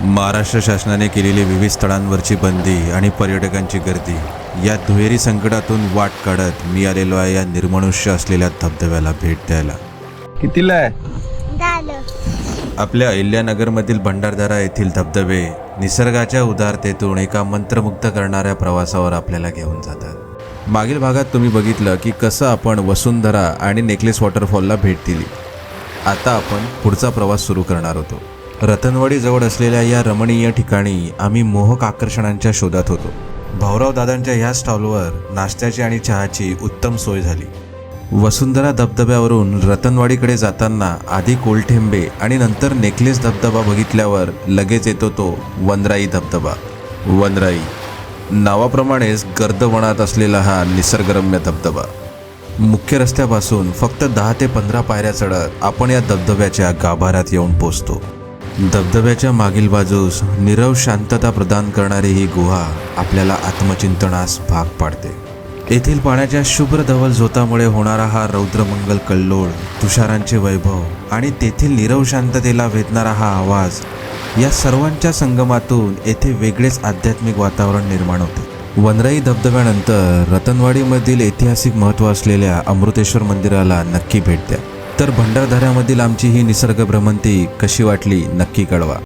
महाराष्ट्र शासनाने केलेली विविध स्थळांवरची बंदी आणि पर्यटकांची गर्दी या दुहेरी संकटातून वाट काढत मी आलेलो आहे या निर्मनुष्य असलेल्या धबधब्याला भेट द्यायला. कितीला आहे? आपल्या अहिल्यानगरमधील भंडारदारा येथील धबधबे निसर्गाच्या उदारतेतून एका मंत्रमुग्ध करणाऱ्या प्रवासावर आपल्याला घेऊन जातात. मागील भागात तुम्ही बघितलं की कसं आपण वसुंधरा आणि नेकलेस वॉटरफॉलला भेट दिली. आता आपण पुढचा प्रवास सुरू करणार होतो. रतनवाडीजवळ असलेल्या या रमणीय ठिकाणी आम्ही मोहक आकर्षणांच्या शोधात होतो. भाऊराव दादांच्या ह्या स्टॉलवर नाश्त्याची आणि चहाची उत्तम सोय झाली. वसुंधरा धबधब्यावरून रतनवाडीकडे जाताना आधी कोलठेंबे आणि नंतर नेकलेस धबधबा बघितल्यावर लगेच येतो तो वनराई धबधबा. वनराई नावाप्रमाणेच गर्दवनात असलेला हा निसर्गरम्य धबधबा. मुख्य रस्त्यापासून फक्त दहा ते पंधरा पायऱ्या चढत आपण या धबधब्याच्या गाभाऱ्यात येऊन पोचतो. धबधब्याच्या मागील बाजूस निरव शांतता प्रदान करणारी ही गुहा आपल्याला आत्मचिंतनास भाग पाडते. येथील पाण्याच्या शुभ्र धवल झोतामुळे होणारा हा रौद्रमंगल कल्लोळ तुषारांचे वैभव आणि तेथील निरव शांततेला वेधणारा हा आवाज या सर्वांच्या संगमातून येथे वेगळेच आध्यात्मिक वातावरण निर्माण होते. वनराई धबधब्यानंतर रतनवाडीमधील ऐतिहासिक महत्त्व असलेल्या अमृतेश्वर मंदिराला नक्की भेट द्या. तर भंडारदऱ्यामधील आमची ही निसर्ग भ्रमंती कशी वाटली नक्की कळवा.